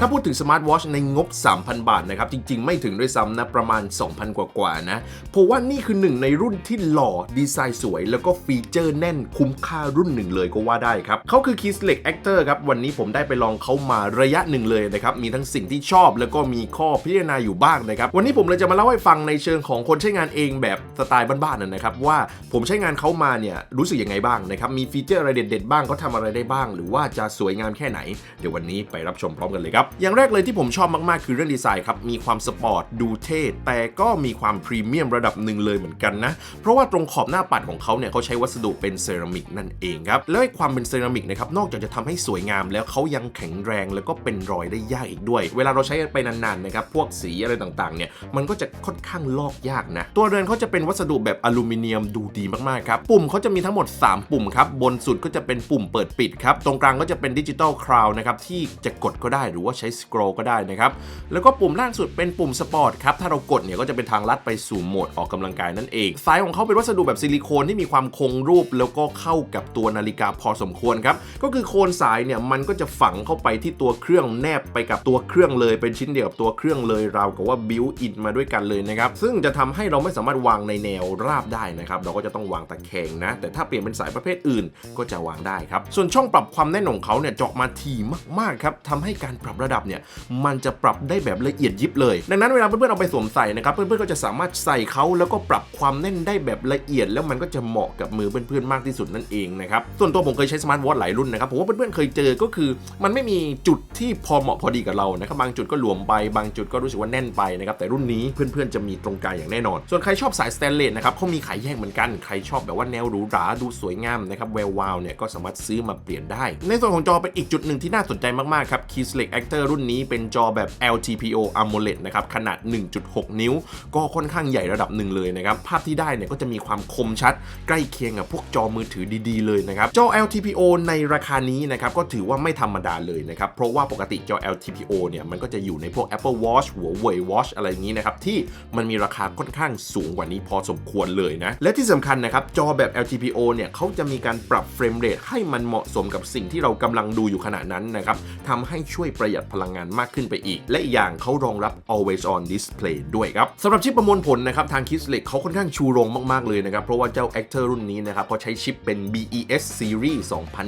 ถ้าพูดถึงสมาร์ทวอชในงบ 3,000 บาทนะครับ จริง ๆ ไม่ถึงด้วยซ้ำนะ ประมาณ 2,000 กว่าๆนะเพราะว่านี่คือหนึ่งในรุ่นที่หล่อดีไซน์สวย แล้วก็ฟีเจอร์แน่นคุ้มค่ารุ่นหนึ่งเลยก็ว่าได้ครับเขาคือ Key Select Actor ครับ วันนี้ผมได้ไปลองเขามาระยะหนึ่งเลยนะครับ มีทั้งสิ่งที่ชอบแล้วก็มีข้อพิจารณาอยู่บ้างนะครับ วันนี้ผมเลยจะมาเล่าให้ฟังในเชิงของคนใช้งานเองแบบสไตล์บ้านๆนะครับว่าผมใช้งานเขามาเนี่ยรู้สึกยังไงบ้างนะครับมีฟีเจอร์อะไรเด็ดๆบ้างเขาทำอะไรได้บ้าง หรือว่าจะสวยงามแค่ไหน เดี๋ยววันนี้ไปรับชมพร้อมกันเลยครับอย่างแรกเลยที่ผมชอบมากๆ คือเรื่องดีไซน์ครับ มีความสปอร์ต ดูเท่ แต่ก็มีความพรีเมียมระดับหนึ่งเลยเหมือนกันนะ เพราะว่าตรงขอบหน้าปัดของเขาเนี่ยเขาใช้วัสดุเป็นเซรามิกนั่นเองครับ แล้วไอ้ความเป็นเซรามิกนะครับ นอกจากจะทำให้สวยงามแล้วเขายังแข็งแรงแล้วก็เป็นรอยได้ยากอีกด้วย เวลาเราใช้ไปนานๆนะครับ พวกสีอะไรต่างๆเนี่ย มันก็จะค่อนข้างลอกยากนะ ตัวเรือนเขาจะเป็นวัสดุแบบอลูมิเนียมดูดีมากๆครับ ปุ่มเขาจะมีทั้งหมด 3 ปุ่มครับ บนสุดก็จะเป็นปุ่มเปิดปิดครับ ตรงกลางก็จะเป็นดิจิตอลคราวนะครับที่จะกดก็ได้หรือว่าใช้สครอลก็ได้นะครับ แล้วก็ปุ่มล่างสุดเป็นปุ่มสปอร์ตครับ ถ้าเรากดเนี่ยก็จะเป็นทางลัดไปสู่โหมดออกกำลังกายนั่นเองสายของเขาเป็นวัสดุแบบซิลิโคนที่มีความคงรูป แล้วก็เข้ากับตัวนาฬิกาพอสมควรครับ ก็คือโคนสายเนี่ยมันก็จะฝังเข้าไปที่ตัวเครื่องแนบไปกับตัวเครื่องเลยเป็นชิ้นเดียวกับตัวเครื่องเลยเรากับว่าบิวอินมาด้วยกันเลยนะครับซึ่งจะทำให้เราไม่สามารถวางในแนวราบได้นะครับเราก็จะต้องวางตะแคงนะ แต่ถ้าเปลี่ยนเป็นสายประเภทอื่นก็จะวางได้ครับส่วนช่องปรับความแน่นของเขาเนี่ยเจาะมาถี่มากๆครับทำให้การปรับระดับเนี่ยมันจะปรับได้แบบละเอียดยิบเลย ดังนั้นเวลาเพื่อนๆเอาไปสวมใส่นะครับเพื่อนๆก็จะสามารถใส่เขาแล้วก็ปรับความแน่นได้แบบละเอียด แล้วมันก็จะเหมาะกับมือเพื่อนๆมากที่สุดนั่นเองนะครับส่วนตัวผมเคยใช้สมาร์ทวอทหลายรุ่นนะครับผมว่าเพื่อนๆเคยเจอก็คือ มันไม่มีจุดที่พอเหมาะพอดีกับเรานะครับบางจุดก็หลวมไปบางจุดก็รู้สึกว่าแน่นไปนะครับแต่รุ่นนี้เพื่อนๆจะมีตรงกลางอย่างแน่นอน ส่วนใครชอบสายสแตนเลสนะครับเขามีขายแยกเหมือนกันใครชอบแบบว่าแนวหรูหราดูสวยงามนะครับแวววาวเนี่ยก็สามารถซื้อมาเปลี่ยนได้ ในส่วนของจอเป็นอีกจุดหนึ่งที่น่าสนใจมากๆครับ Key Select Actor รุ่นนี้เป็นจอแบบ LTPO AMOLED นะครับขนาด 1.6 นิ้ว ก็ค่อนข้างใหญ่ระดับหนึ่งเลยนะครับ ภาพที่ได้เนี่ยก็จะมีความคมชัด ใกล้เคียงกับพวกจอมือถือดีๆเลยนะครับจอ LTPO ในราคานี้นะครับก็ถือว่าไม่ธรรมดาเลยนะครับ เพราะว่าปกติจอ LTPO เนี่ยมันก็จะอยู่ในพวก Apple Watch หัวเว่ย Watch อะไรอย่างนี้นะครับที่มันมีราคาค่อนข้างสูงกว่านี้พอสมควรเลยนะและที่สำคัญนะครับจอแบบ LTPO เนี่ยเขาจะมีการปรับเฟรมเรทให้มันเหมาะสมกับสิ่งที่เรากำลังดูอยู่ขณะนั้นนะครับทำให้ช่วยประหยัดพลังงานมากขึ้นไปอีก และอีกอย่างเขารองรับ always on display ด้วยครับสำหรับชิปประมวลผลนะครับทาง Kislek เขาค่อนข้างชูโรงมากๆเลยนะครับเพราะว่าเจ้า Actor รุ่นนี้นะครับเขาใช้ชิปเป็น BES Series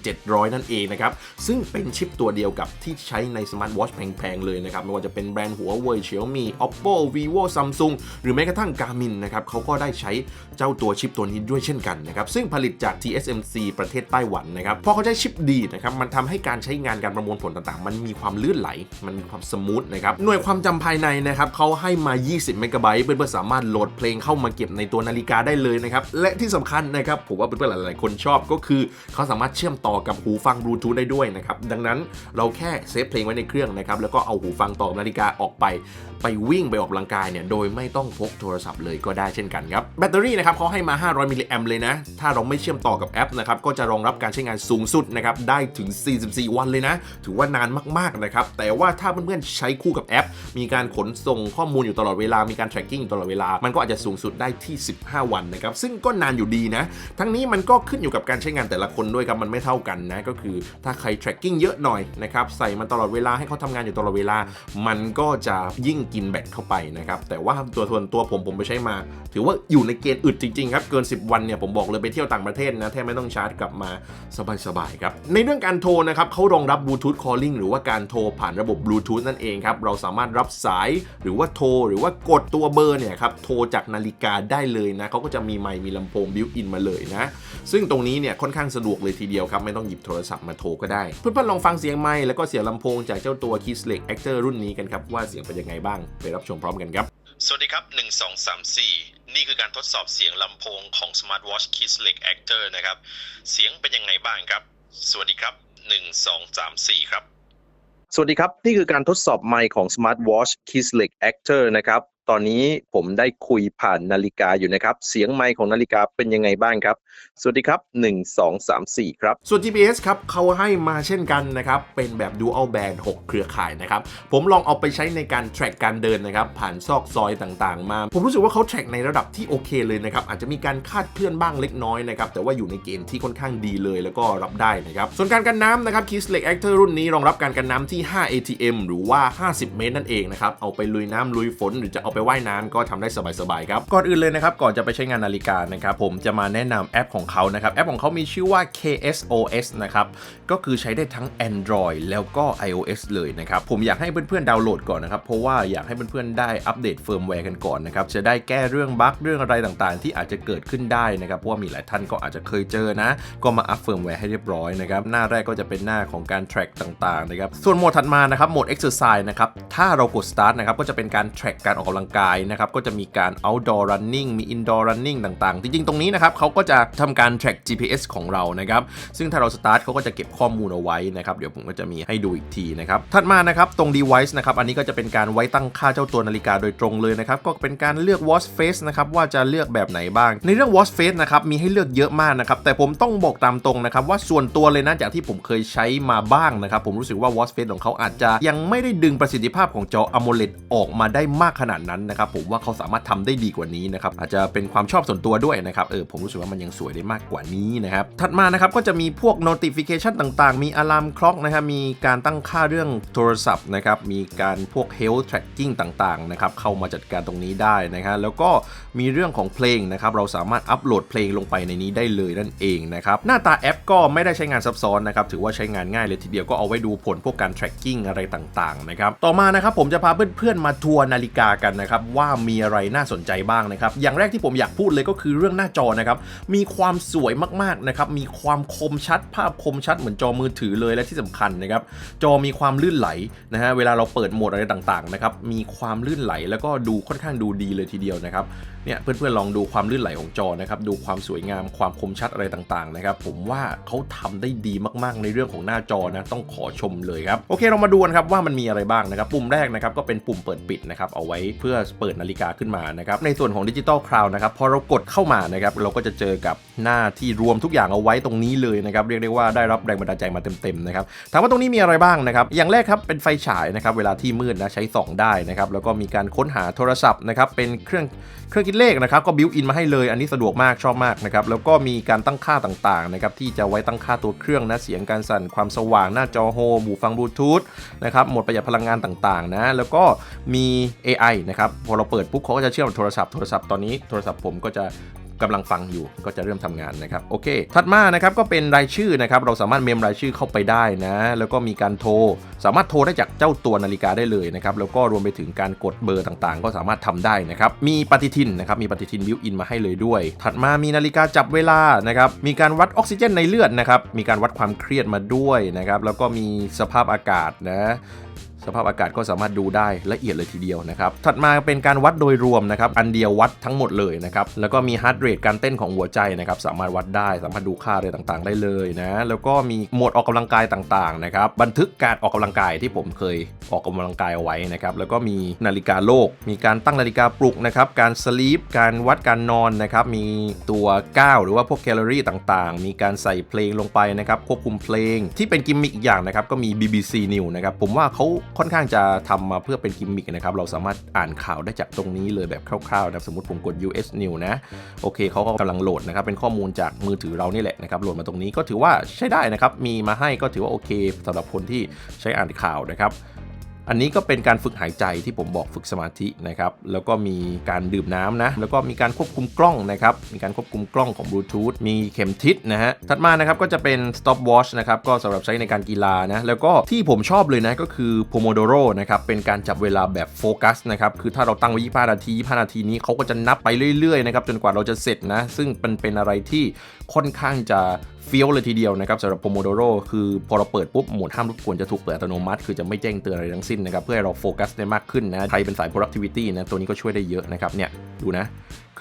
2700 นั่นเองนะครับซึ่งเป็นชิปตัวเดียวกับที่ใช้ในสมาร์ทวอชแพงๆเลยนะครับไม่ว่าจะเป็นแบรนด์หัวเว่ย Xiaomi Oppo Vivo Samsung หรือแม้กระทั่ง Garmin นะครับเขาก็ได้ใช้เจ้าตัวชิปตัวนี้ด้วยเช่นกันนะครับซึ่งผลิตจาก TSMC ประเทศไต้หวันนะครับพอเขาใช้ชิปดีนะครับมันทำให้การใช้งานการประมวลผลต่างๆ มันมีความลื่นไหล มันมีความสมูทนะครับ หน่วยความจำภายในนะครับเขาให้มา 20 เมกะไบต์เพื่อนๆสามารถโหลดเพลงเข้ามาเก็บในตัวนาฬิกาได้เลยนะครับ และที่สำคัญนะครับ ผมว่าเพื่อนๆหลายๆ คนชอบก็คือเขาสามารถเชื่อมต่อกับหูฟังบลูทูธได้ด้วยนะครับ ดังนั้นเราแค่เซฟเพลงไว้ในเครื่องนะครับ แล้วก็เอาหูฟังต่อนาฬิกาออกไป ไปวิ่งไปออกกำลังกายเนี่ย โดยไม่ต้องพกโทรศัพท์เลยก็ได้เช่นกันครับ แบตเตอรี่นะครับเขาให้มา 500 มิลลิแอมเลยนะ ถ้าเราไม่เชื่อมต่อกับแอปนะครับ ก็จะรองรับการใช้งานสูงสุดนะครับ ได้ถึง 44 วันเลยนะ ถือว่านานมากๆนะครับแต่ว่าถ้าเพื่อนๆใช้คู่กับแอป มีการขนส่งข้อมูลอยู่ตลอดเวลา มีการ tracking อยู่ตลอดเวลา มันก็อาจจะสูงสุดได้ที่ 15 วันนะครับ ซึ่งก็นานอยู่ดีนะ ทั้งนี้มันก็ขึ้นอยู่กับการใช้งานแต่ละคนด้วยครับ มันไม่เท่ากันนะ ก็คือถ้าใคร tracking เยอะหน่อยนะครับ ใส่มันตลอดเวลาให้เขาทำงานอยู่ตลอดเวลา มันก็จะยิ่งกินแบตเข้าไปนะครับ แต่ว่าตัวส่วนตัวผมผมไปใช้มา ถือว่าอยู่ในเกณฑ์อึดจริงๆครับ เกิน 10 วันเนี่ยผมบอกเลยไปเที่ยวต่างประเทศนะแทบไม่ต้องชาร์จกลับมาสบายๆครับ ในเรื่องการโทรนะครับเขารองรับบลูทูธ calling หรือว่าการโทรผ่านระบบบลูทูธนั่นเองครับ เราสามารถรับสายหรือว่าโทร หรือว่ากดตัวเบอร์เนี่ยครับ โทรจากนาฬิกาได้เลยนะเขาก็จะมีไมค์มีลำโพงบิวอินมาเลยนะ ซึ่งตรงนี้เนี่ยค่อนข้างสะดวกเลยทีเดียวครับ ไม่ต้องหยิบโทรศัพท์มาโทรก็ได้ เพื่อนๆลองฟังเสียงไมค์แล้วก็เสียงลำโพงจากเจ้าตัว k i s l e c Actor รุ่นนี้กันครับว่าเสียงเป็นยังไงบ้าง ไปรับชมพร้อมกันครับ สวัสดีครับ 1 2 3 4นี่คือการทดสอบเสียงลำโพงของ Smartwatch k i s l e c Actor นะครับ เสียงเป็นยังไงบ้างครับ สวัสดีครับ 1 2 3 4 ครับ สวัสดีครับ นี่คือการทดสอบไมค์ของ Smartwatch Kislek Actor นะครับ ตอนนี้ผมได้คุยผ่านนาฬิกาอยู่นะครับ เสียงไมค์ของนาฬิกาเป็นยังไงบ้างครับ สวัสดีครับ 1 2 3 4 ครับ ส่วน GPS ครับเขาให้มาเช่นกันนะครับ เป็นแบบ Dual Band 6 เครือข่ายนะครับ ผมลองเอาไปใช้ในการ track การเดินนะครับ ผ่านซอกซอยต่างๆ มา ผมรู้สึกว่าเขา track ในระดับที่โอเคเลยนะครับ อาจจะมีการคาดเคลื่อนบ้างเล็กน้อยนะครับ แต่ว่าอยู่ในเกณฑ์ที่ค่อนข้างดีเลยแล้วก็รับได้นะครับ ส่วนการกันน้ำนะครับ Kiss Lake Actor รุ่นนี้รองรับการกันน้ำที่ 5 ATM หรือว่า 50 เมตรนั่นเองนะครับ เอาไปลุยน้ำลุยฝนหรือจะเอาไปว่ายน้ำก็ทำได้สบายๆครับ ก่อนอื่นเลยนะครับก่อนจะไปใช้งานนาฬิกานะครับผมจะมาแนะนำแอปของเขานะครับแอปของเขามีชื่อว่า KSOS นะครับก็คือใช้ได้ทั้ง Android แล้วก็ iOS เลยนะครับผมอยากให้เพื่อนๆดาวน์โหลดก่อนนะครับเพราะว่าอยากให้เพื่อนๆได้อัปเดตเฟิร์มแวร์กันก่อนนะครับจะได้แก้เรื่องบั๊กเรื่องอะไรต่างๆ ที่อาจจะเกิดขึ้นได้นะครับเพราะว่ามีหลายท่านก็อาจจะเคยเจอนะ ก็มาอัปเฟิร์มแวร์ให้เรียบร้อยนะครับหน้าแรกก็จะเป็นหน้าของการ track ต่างๆนะครับส่วนโหมดถัดมานะครับโหมด exercise นะครับถ้าเรากด start นะครับก็จะเป็นการ track การออกกำลังกายนะครับก็จะมีการ outdoor running มี indoor running ต่างๆ จริงๆ ตรงนี้นะครับเขาก็จะทำการ track GPS ของเรานะครับซึ่งถ้าเรา start เขาก็จะเก็บข้อมูลเอาไว้นะครับเดี๋ยวผมก็จะมีให้ดูอีกทีนะครับถัดมานะครับตรง device นะครับอันนี้ก็จะเป็นการไว้ตั้งค่าเจ้าตัวนาฬิกาโดยตรงเลยนะครับก็เป็นการเลือก watch face นะครับว่าจะเลือกแบบไหนบ้าง ในเรื่อง watch face นะครับมีให้เลือกเยอะมากนะครับแต่ผมต้องบอกตามตรงนะครับว่าส่วนตัวเลยนะจากที่ผมเคยใช้มาบ้างนะครับผมรู้สึกว่า watch face ของเขาอาจจะยังไม่ได้ดึงประสิทธิภาพของจอ AMOLED ออกมาได้มากขนาดนั้นนะครับผมว่าเขาสามารถทำได้ดีกว่านี้นะครับอาจจะเป็นความชอบส่วนตัวด้วยนะครับเออผมรู้สึกว่ามันยังสวยได้มากกว่านี้นะครับถัดมานะครับก็จะมีพวก notification ต่างๆ มี alarm clock นะครับมีการตั้งค่าเรื่องโทรศัพท์นะครับมีการพวก health tracking ต่างๆนะครับเข้ามาจัดการตรงนี้ได้นะครับแล้วก็มีเรื่องของเพลงนะครับเราสามารถอัปโหลดเพลงลงไปในนี้ได้เลยนั่นเองนะครับหน้าตาแอปก็ไม่ได้ใช้งานซับซ้อนนะครับถือว่าใช้งานง่ายเลยทีเดียวก็เอาไว้ดูผลพวกการ tracking อะไรต่างๆนะครับต่อมานะครับผมจะพาเพื่อนๆมาทัวร์นาฬิกากันนะครับว่ามีอะไรน่าสนใจบ้างนะครับอย่างแรกที่ผมอยากพูดเลยก็คือเรื่องหน้าจอนะครับมีความสวยมากๆนะครับมีความคมชัด ภาพคมชัดเหมือนจอมือถือเลยและที่สำคัญนะครับจอมีความลื่นไหลนะฮะเวลาเราเปิดโหมดอะไรต่างๆนะครับมีความลื่นไหลแล้วก็ดูค่อนข้างดูดีเลยทีเดียวนะครับเนี่ยเพื่อนๆลองดูความลื่นไหลของจอนะครับดูความสวยงามความคมชัดอะไรต่างๆนะครับผมว่าเขาทำได้ดีมากๆ ในเรื่องของหน้าจอนะต้องขอชมเลยครับโอเคเรามาดูกันครับว่ามันมีอะไรบ้างนะครับปุ่มแรกนะครับก็เป็นปุ่มเปิดปิดนะครับเอาไว้เพื่อเปิดนาฬิกาขึ้นมานะครับในส่วนของดิจิตอลคราวนะครับพอเรากดเข้ามานะครับเราก็จะเจอกับหน้าที่รวมทุกอย่างเอาไว้ตรงนี้เลยนะครับเรียกได้ว่าได้รับแรงบันดาลใจมาเต็มๆนะครับถามว่าตรงนี้มีอะไรบ้างนะครับอย่างแรกครับเป็นไฟฉายนะครับเวลาที่มืดนะใช้ส่องได้นะครับแล้วก็มีการค้นหาโทรศัพท์นะครับเป็นเครื่องเครื่องคิดเลขนะครับก็บิวอินมาให้เลยอันนี้สะดวกมากชอบมากนะครับแล้วก็มีการตั้งค่าต่างๆนะครับที่จะไว้ตั้งค่าตัวเครื่องนะเสียงการสั่นความสว่างหน้าจอโฮมหูฟังบลูทูธนะครับโหมดประหยัดพลังงานต่างๆนะแล้วก็มี AI นะครับพอเราเปิดปุ๊บเขาก็จะเชื่อมโทรศัพท์โทรศัพท์ตอนนี้โทรศัพท์ผมก็จะกำลังฟังอยู่ก็จะเริ่มทำงานนะครับโอเค ถัดมานะครับก็เป็นรายชื่อนะครับเราสามารถเมมรายชื่อเข้าไปได้นะ แล้วก็มีการโทร สามารถโทรได้จากเจ้าตัวนาฬิกาได้เลยนะครับแล้วก็รวมไปถึงการกดเบอร์ต่างๆ ก็สามารถทำได้นะครับมีปฏิทินนะครับมีปฏิทินบิวอินมาให้เลยด้วย ถัดมามีนาฬิกาจับเวลานะครับมีการวัดออกซิเจนในเลือดนะครับมีการวัดความเครียดมาด้วยนะครับแล้วก็มีสภาพอากาศนะ สภาพอากาศก็สามารถดูได้ละเอียดเลยทีเดียวนะครับ ถัดมาเป็นการวัดโดยรวมนะครับ อันเดียววัดทั้งหมดเลยนะครับ แล้วก็มีฮาร์ดเรทการเต้นของหัวใจนะครับ สามารถวัดได้ สามารถดูค่าอะไรต่างๆ ได้เลยนะ แล้วก็มีโหมดออกกำลังกายต่างๆนะครับ บันทึกการออกกำลังกายที่ผมเคยออกกำลังกายเอาไว้นะครับ แล้วก็มีนาฬิกาโลก มีการตั้งนาฬิกาปลุกนะครับ การสลีป การวัดการนอนนะครับ มีตัวก้าวหรือว่าพวกแคลอรี่ต่างๆ มีการใส่เพลงลงไปนะครับ ควบคุมเพลง ที่เป็นกิมมิคอีกอย่างนะครับ ก็มี BBC News นะครับ ผมว่าเขาค่อนข้างจะทำมาเพื่อเป็นกิมมิคนะครับ เราสามารถอ่านข่าวได้จากตรงนี้เลยแบบคร่าวๆนะสมมติผมกด US News นะ โอเคเขาก็กำลังโหลดนะครับ เป็นข้อมูลจากมือถือเรานี่แหละนะครับ โหลดมาตรงนี้ก็ถือว่าใช้ได้นะครับ มีมาให้ก็ถือว่าโอเคสำหรับคนที่ใช้อ่านข่าวนะครับ อันนี้ก็เป็นการฝึกหายใจที่ผมบอกฝึกสมาธินะครับแล้วก็มีการดื่มน้ำนะแล้วก็มีการควบคุมกล้องนะครับมีการควบคุมกล้องของบลูทูธมีเข็มทิศนะฮะถัดมานะครับก็จะเป็น stop watch นะครับก็สำหรับใช้ในการกีฬานะแล้วก็ที่ผมชอบเลยนะก็คือ pomodoro นะครับเป็นการจับเวลาแบบโฟกัสนะครับคือถ้าเราตั้งไว้25นาที25นาทีนี้เขาก็จะนับไปเรื่อยๆนะครับจนกว่าเราจะเสร็จนะซึ่งเป็นเป็นอะไรที่ ค่อนข้างจะเฟี้ยวเลยทีเดียวนะครับสำหรับโ o โมโดโรคือพอเราเปิดปุ๊บโหมดห้ามรบกวนจะถูกเปิดอัตโนมัติ คือจะไม่แจ้งเตือนอะไรทั้งสิ้นนะครับ เพื่อให้เราโฟกัสได้มากขึ้นนะใครเป็นสาย productivity นะตัวนี้ก็ช่วยได้เยอะนะครับเนี่ยดูนะ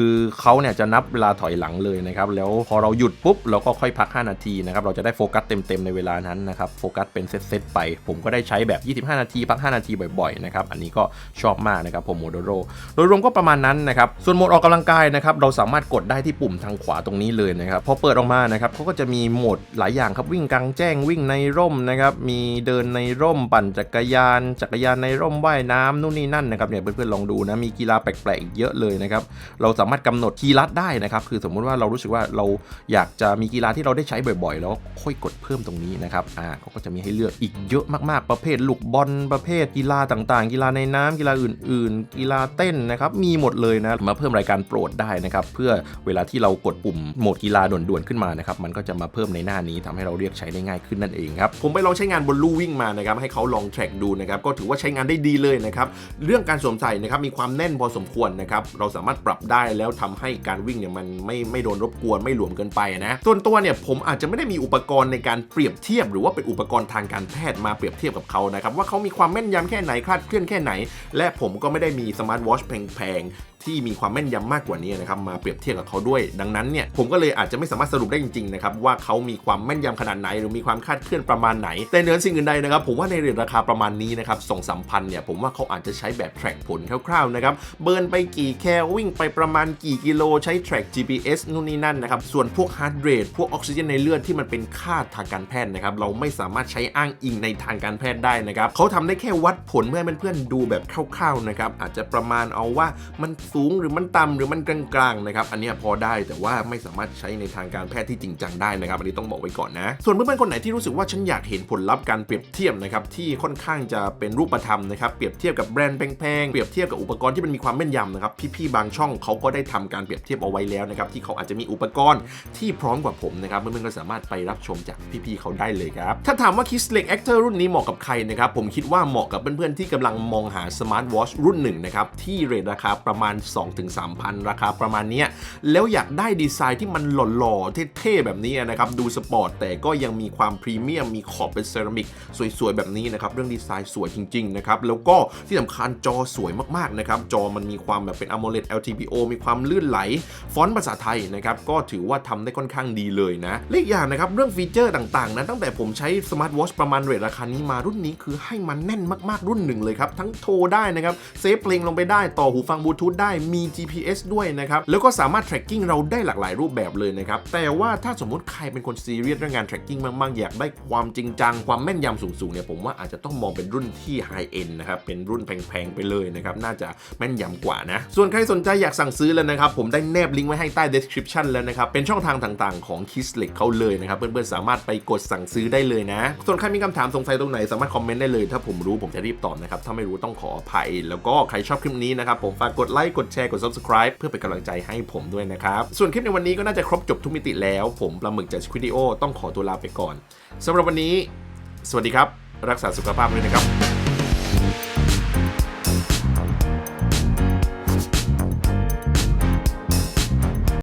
คือเขาเนี่ยจะนับเวลาถอยหลังเลยนะครับแล้วพอเราหยุดปุ๊บเราก็ค่อยพัก 5 นาทีนะครับเราจะได้โฟกัสเต็มๆในเวลานั้นนะครับโฟกัสเป็นเซตๆไป ผมก็ได้ใช้แบบ 25 นาที พัก 5 นาทีบ่อยๆนะครับอันนี้ก็ชอบมากนะครับผมโมโดโรโดยรวมก็ประมาณนั้นนะครับส่วนโหมดออกกำลังกายนะครับเราสามารถกดได้ที่ปุ่มทางขวาตรงนี้เลยนะครับพอเปิดออกมานะครับเขาก็จะมีโหมดหลายอย่างครับวิ่งกลางแจ้งวิ่งในร่มนะครับมีเดินในร่มปั่นจักรยาน จักรยานในร่มว่ายน้ำนู่นนี่นั่นนะครับเนี่ยเพื่อนๆลองดูนะมีกีฬาแปลกๆเยอะเลยนะครับเราสาามารถกำหนดคีย์ลัดได้นะครับ คือสมมุติว่าเรารู้สึกว่าเราอยากจะมีกีฬาที่เราได้ใช้บ่อยๆ แล้วค่อยกดเพิ่มตรงนี้นะครับ อ่าเขาก็จะมีให้เลือกอีกเยอะมากๆ ประเภทลูกบอลประเภทกีฬาต่างๆ กีฬาในน้ำกีฬาอื่น ๆ กีฬาเต้นนะครับ มีหมดเลยนะ มาเพิ่มรายการโปรดได้นะครับ เพื่อเวลาที่เรากดปุ่มโหมดกีฬาด่วนๆขึ้นมานะครับ มันก็จะมาเพิ่มในหน้านี้ทำให้เราเรียกใช้ได้ง่ายขึ้นนั่นเองครับ ผมไปลองใช้งานบนลู่วิ่งมานะครับ ให้เขาลองแทร็กดูนะครับ ก็ถือว่าใช้งานได้ดีเลยนะครับ เรื่องการสวมใส่นะครับ มีความแน่นพอสมควรนะครับ เราสามารถปรับได้แล้วทำให้การวิ่งเนี่ยมันไม่ไม่โดนรบกวนไม่หลวมเกินไปนะส่วนตัวเนี่ยผมอาจจะไม่ได้มีอุปกรณ์ในการเปรียบเทียบ หรือว่าเป็นอุปกรณ์ทางการแพทย์มาเปรียบเทียบกับเขานะครับว่าเขามีความแม่นยำแค่ไหนคลาดเคลื่อนแค่ไหน และผมก็ไม่ได้มีสมาร์ทวอชแพงที่มีความแม่นยำมากกว่านี้นะครับมาเปรียบเทียบกับเขาด้วย ดังนั้นเนี่ยผมก็เลยอาจจะไม่สามารถสรุปได้จริงๆนะครับว่าเขามีความแม่นยำขนาดไหน หรือมีความคาดเคลื่อนประมาณไหน แต่เหนือสิ่งอื่นใดนะครับผมว่าในเรทราคาประมาณนี้นะครับสองสามพันเนี่ยผมว่าเขาอาจจะใช้แบบแทร็กผลคร่าวๆนะครับเบิร์นไปกี่แคลวิ่งไปประมาณกี่กิโลใช้แทร็ก GPS นู่นนี่นั่นนะครับส่วนพวกฮาร์ดเรทพวกออกซิเจนในเลือดที่มันเป็นค่าทางการแพทย์นะครับเราไม่สามารถใช้อ้างอิงในทางการแพทย์ได้นะครับเขาทำได้แค่วัดผลเพื่อให้เพื่อนๆดูแบบคร่าวๆนะครับอาจจะประมาณเอาว่ามันสูงหรือมันต่ำหรือมันกลางๆนะครับอันนี้พอได้แต่ว่าไม่สามารถใช้ในทางการแพทย์ที่จริงจังได้นะครับอันนี้ต้องบอกไว้ก่อนนะส่วนเพื่อนๆคนไหนที่รู้สึกว่าฉันอยากเห็นผลลัพธ์การเปรียบเทียบนะครับที่ค่อนข้างจะเป็นรูปธรรมนะครับเปรียบเทียบกับแบรนด์แพงๆเปรียบเทียบกับอุปกรณ์ที่มันมีความแม่นยำนะครับพี่ๆบางช่องเขาก็ได้ทำการเปรียบเทียบเอาไว้แล้วนะครับที่เขาอาจจะมีอุปกรณ์ที่พร้อมกว่าผมนะครับเพื่อนๆก็สามารถไปรับชมจากพี่ๆเขาได้เลยครับถ้าถามว่า Kiss Lake Actor รุ่นนี้เหมาะกับใครนะครับผมคิดว่าเหมาะกับเพื่อนๆที่กำลังมองหาสมาร์ทวอชรุ่นหนึ่งนะครับที่เรทราคาประมาณ2-3,000ราคาประมาณนี้แล้วอยากได้ดีไซน์ที่มันหล่อๆเท่ๆแบบนี้นะครับดูสปอร์ตแต่ก็ยังมีความพรีเมียมมีขอบเป็นเซรามิกสวยๆแบบนี้นะครับเรื่องดีไซน์สวยจริงๆนะครับแล้วก็ที่สำคัญจอสวยมากๆนะครับจอมันมีความแบบเป็น AMOLED LTPO มีความลื่นไหล ฟอนต์ภาษาไทยนะครับก็ถือว่าทำได้ค่อนข้างดีเลยนะเลขอย่างนะครับเรื่องฟีเจอร์ต่างๆนะตั้งแต่ผมใช้สมาร์ทวอชประมาณเรทราคานี้มารุ่นนี้คือให้มันแน่นมากๆรุ่นหนึ่งเลยครับทั้งโทรได้นะครับเซฟเพลงลงไปได้ต่อหูฟังบลูทูธได้มี GPS ด้วยนะครับ แล้วก็สามารถ tracking เราได้หลากหลายรูปแบบเลยนะครับ แต่ว่าถ้าสมมติใครเป็นคนซีเรียสเรื่องงาน tracking มาก ๆ อยากได้ความจริงจัง ความแม่นยำสูง ๆ เนี่ย ผมว่าอาจจะต้องมองเป็นรุ่นที่ high end นะครับ เป็นรุ่นแพง ๆ ไปเลยนะครับ น่าจะแม่นยำกว่านะ ส่วนใครสนใจอยากสั่งซื้อแล้วนะครับ ผมได้แนบลิงก์ไว้ให้ใต้ description แล้วนะครับ เป็นช่องทางต่าง ๆ ของ k i s l e k เขาเลยนะครับ เพื่อน ๆ สามารถไปกดสั่งซื้อได้เลยนะ ส่วนใครมีคำถามสงสัยตรงไหนสามารถคอมเมนต์ได้เลย ถ้าผมรู้ผมจะรีบตอบนะครับ ถ้าไม่รู้ต้องขออภัย แล้วก็ใครชอบคลิปนี้นะครับผมฝากกดไลค์กดแชร์กด subscribe เพื่อเป็นกำลังใจให้ผมด้วยนะครับ ส่วนคลิปในวันนี้ก็น่าจะครบจบทุกมิติแล้ว ผมปลาหมึกจากวิดีโอต้องขอตัวลาไปก่อนสำหรับวันนี้ สวัสดีครับ รักษาสุขภาพด้วยนะครับ